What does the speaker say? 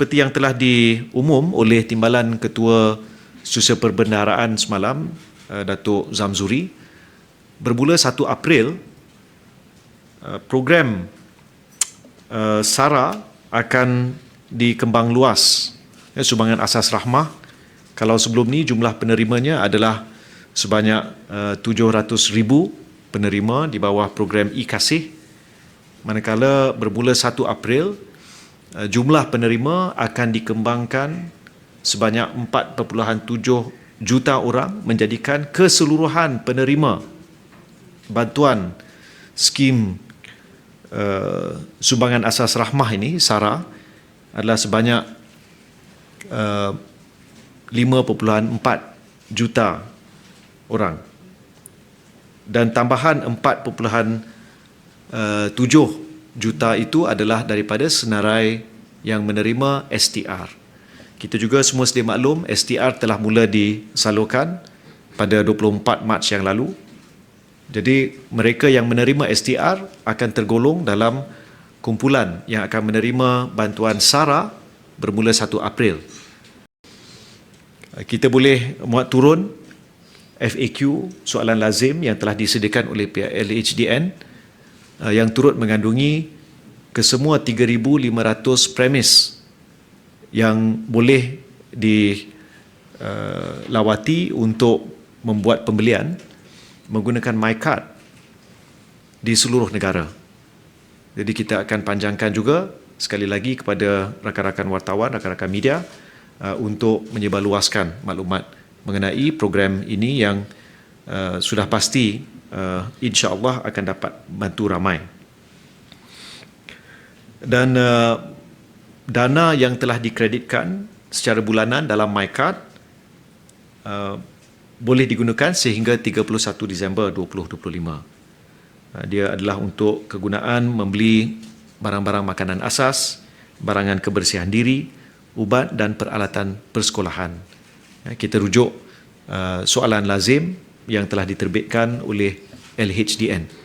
seperti yang telah diumum oleh Timbalan Ketua Sosial Perbendaharaan semalam, uh, Datuk Zamzuri, bermula 1 April, uh, program uh, SARA akan dikembang luas. Ya, sumbangan asas rahmah, kalau sebelum ni jumlah penerimanya adalah sebanyak uh, 700 ribu penerima di bawah program e-kasih, manakala bermula 1 April, jumlah penerima akan dikembangkan sebanyak 4.7 juta orang menjadikan keseluruhan penerima bantuan skim uh, sumbangan asas rahmah ini SARA adalah sebanyak uh, 5.4 juta orang. Dan tambahan 4.7 juta itu adalah daripada senarai yang menerima STR. Kita juga semua sedia maklum STR telah mula disalurkan pada 24 Mac yang lalu. Jadi mereka yang menerima STR akan tergolong dalam kumpulan yang akan menerima bantuan SARA bermula 1 April. Kita boleh muat turun FAQ soalan lazim yang telah disediakan oleh pihak LHDN yang turut mengandungi kesemua 3,500 premis yang boleh dilawati uh, untuk membuat pembelian menggunakan MyCard di seluruh negara. Jadi kita akan panjangkan juga sekali lagi kepada rakan-rakan wartawan, rakan-rakan media uh, untuk menyebarluaskan maklumat mengenai program ini yang uh, sudah pasti insya-Allah akan dapat bantu ramai. Dan uh, dana yang telah dikreditkan secara bulanan dalam MyCard uh, boleh digunakan sehingga 31 Disember 2025. Uh, dia adalah untuk kegunaan membeli barang-barang makanan asas, barangan kebersihan diri, ubat dan peralatan persekolahan. Uh, kita rujuk uh, soalan lazim yang telah diterbitkan oleh LHDN.